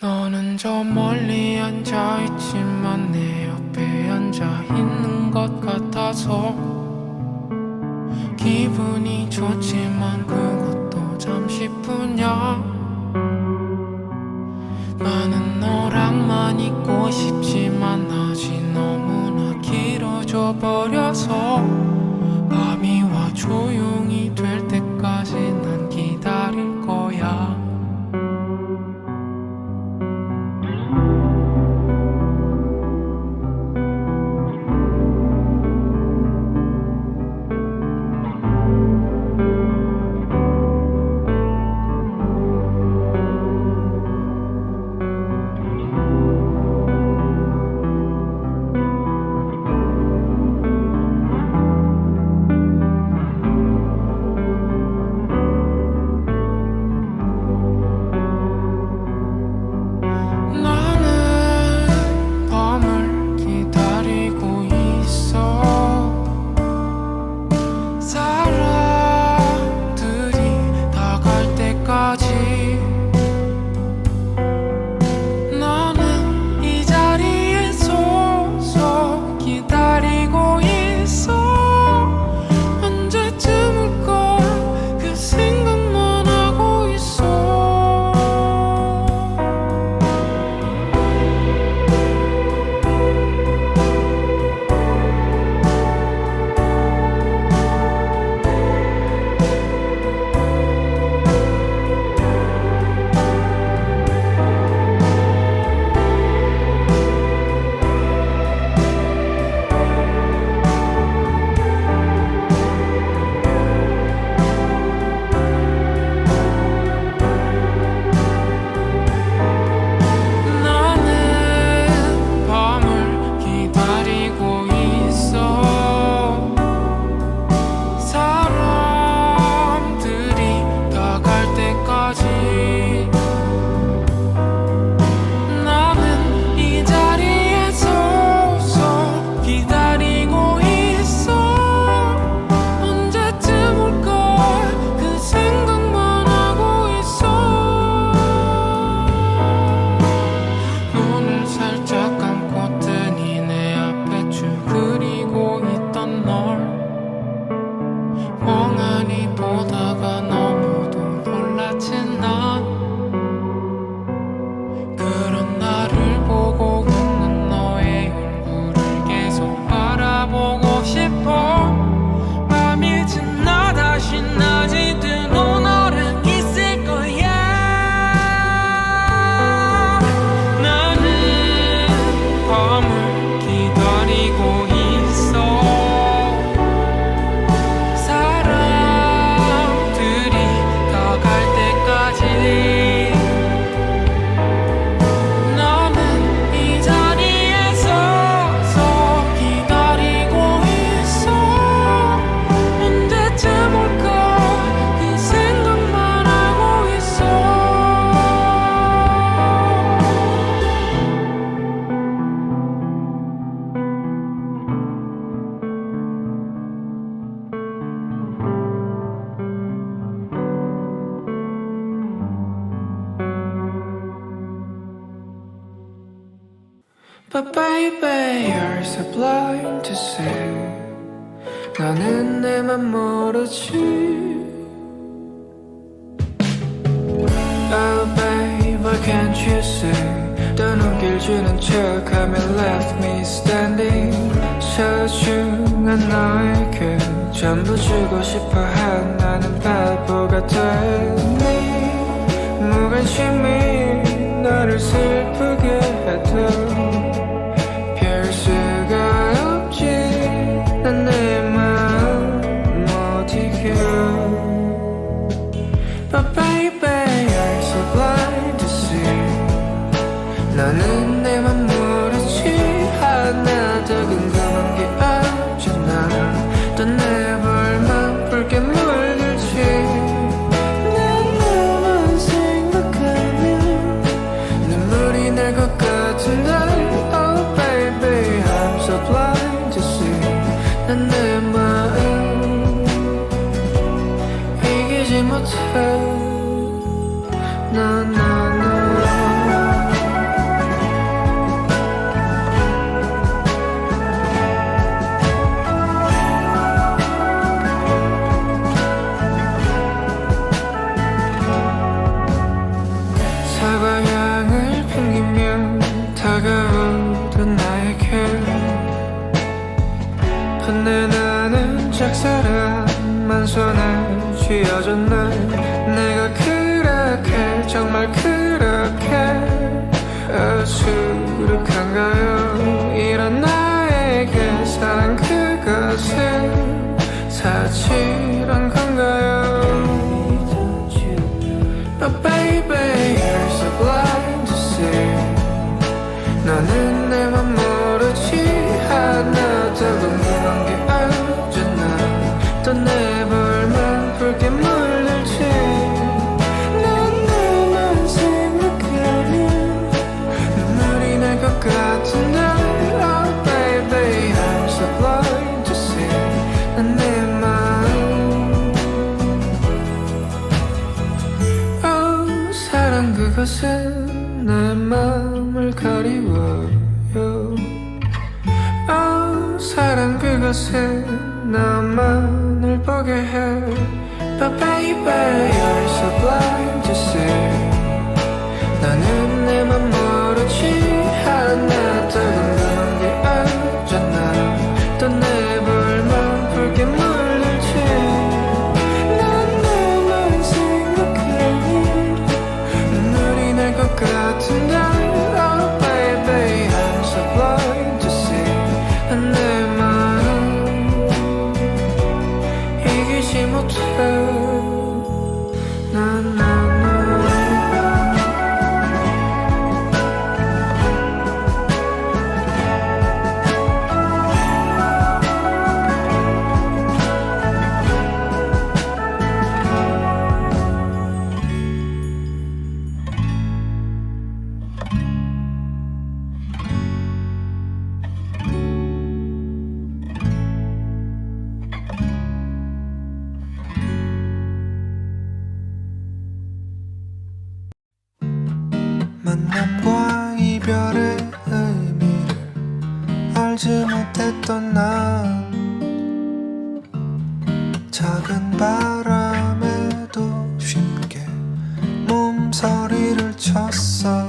너는 저 멀리 앉아 있지만 내 옆에 앉아 있는 것 같아서 기분이 좋지만 그것도 잠시뿐이야. 나는 너랑만 있고 싶지만 아직 너무나 길어져 버려서 밤이 와 조용히 But baby you're so blind to see 너는 내 맘 모르지 Oh babe why can't you see 떠넘길 주는 척하며 left me standing 소중한 너에게 전부 주고 싶어 한 나는 바보가 됐니 무관심이 너를 슬퍼 사과향을 풍기며 다가온 듯 나에게. 반내 나는 짝사랑만 손에 쥐어줬나 내가 그렇게 정말 그렇게 어수룩한가요? 이런 나에게 사랑 그것은 사실한 건가요? 그것은 내 마음을 가리워요. 아 사랑 그것은 나만을 보게 해. But baby you're so blind to see. 나는 내맘 바람에도 쉽게 몸서리를 쳤어.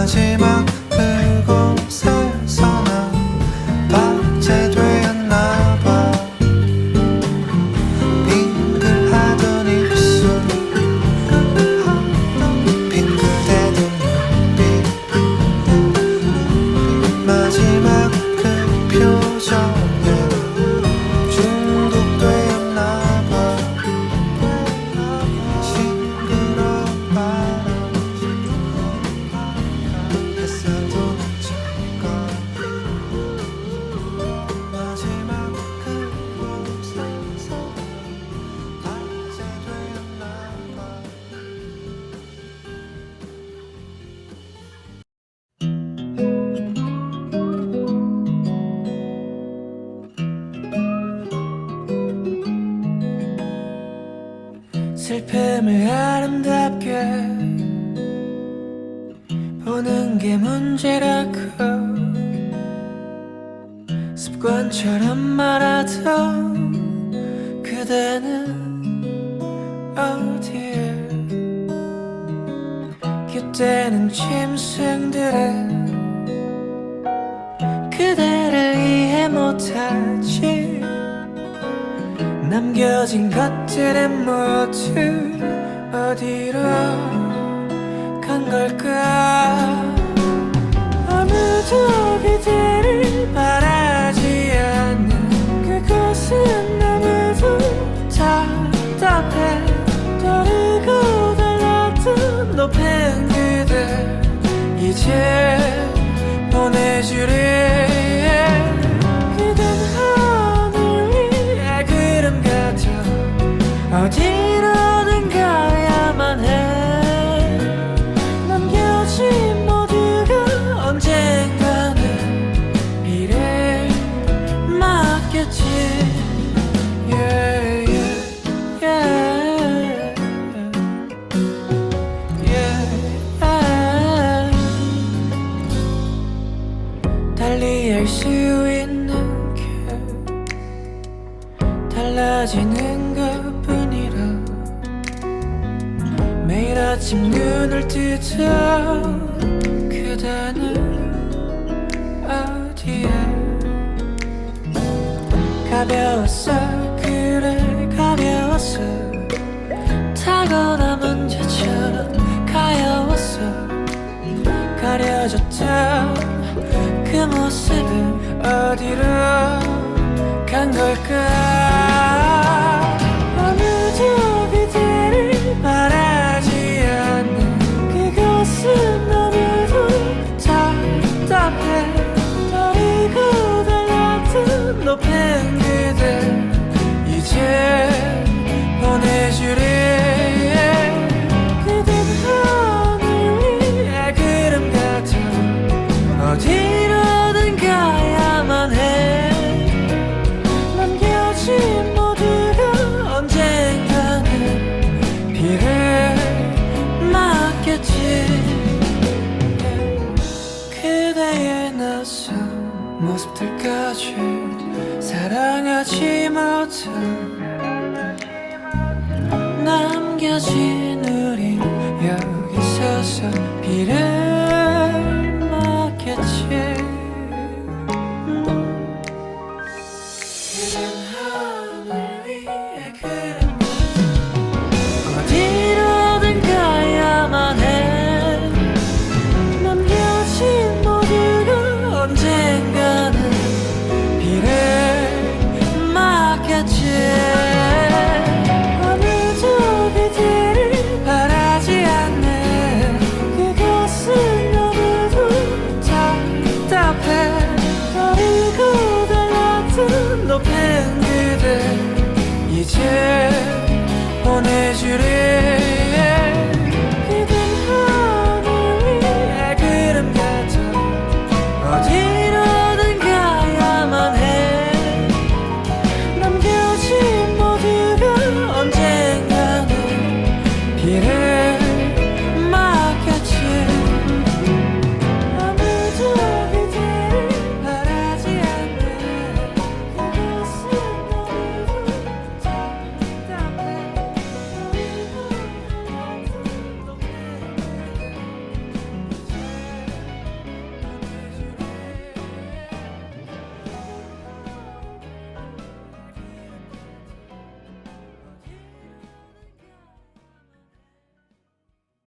마지막 아름답게 보는 게 문제라고 습관처럼 말하던 그대는 어디에? 그때는 짐승들은 그대를 이해 못하지. 남겨진 것들의 모두 어디로 간 걸까? 아무도 그대를 바라지 않는 그곳은 너무도 답답해. 떠르고 달랐던 높은 그대 이제 보내주리 그댄 하늘 위에 구름 같아 어디 달라지는 것 뿐이라 매일 아침 눈을 뜨자 그대는 어디에 가벼웠어 그래 가벼웠어 타고난 문제처럼 가여웠어 가려졌던 그 모습은 어디로 간 걸까